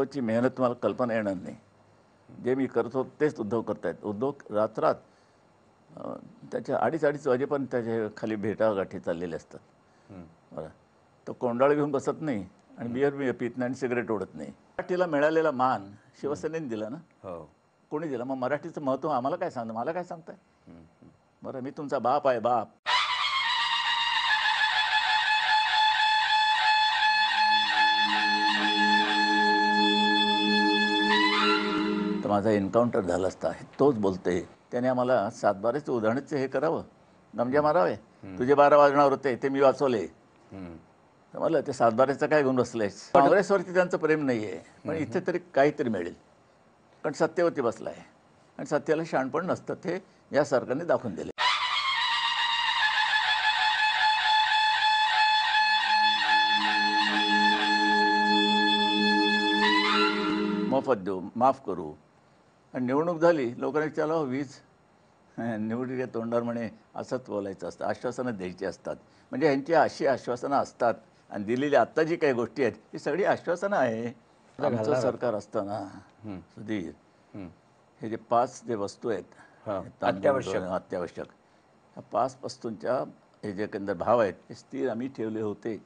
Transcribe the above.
उद्धवची मेहनत मला कल्पना येणार नाही. जे मी करत तेच उद्धव करतायत. उद्धव रात्रात त्याच्या अडीच अडीच वाजेपर्यंत त्याच्याखाली भेटागाठी चाललेले असतात. बरं. तो कोंडाळ घेऊन बसत नाही आणि बिअर बी पित नाही आणि सिगरेट ओढत नाही. मराठीला मिळालेला मान शिवसेनेने दिला ना? हो. कोणी दिला? मग मराठीचं महत्त्व आम्हाला काय सांगतं? मला काय सांगताय? बरं मी तुमचा बाप आहे बाप. माझा एन्काउंटर झाला असता तोच बोलते त्याने आम्हाला सातबाराचे उदाहरणाचे हे करावं. गमजा मारावे. तुझे बारा वाजणार होते ते मी वाचवले. तर मला ते सातबाऱ्याचं काय घेऊन बसलंय काँग्रेसवरती त्यांचं प्रेम नाही आहे पण इथे तरी काहीतरी मिळेल. कारण सत्तेवरती बसला आहे आणि सत्तेला शहाणपण नसतं ते या सरकारने दाखवून दिले मोफत देऊ माफ करू. आणि निवडणूक झाली लोकांनी "अहो, वीज निवडीच्या तोंडावर म्हणे असंच बोलायचं असतं आश्वासनं द्यायची असतात. म्हणजे यांची अशी आश्वासनं असतात आणि दिलेली आत्ता जी काही गोष्टी आहेत ही सगळी आश्वासनं आहे. आमचं सरकार असताना. सुधीर. हे जे पाच जे वस्तू आहेत अत्यावश्यक. अत्यावश्यक. ह्या पाच वस्तूंच्या हे जे एकंदर भाव आहेत हे स्थिर आम्ही ठेवले होते.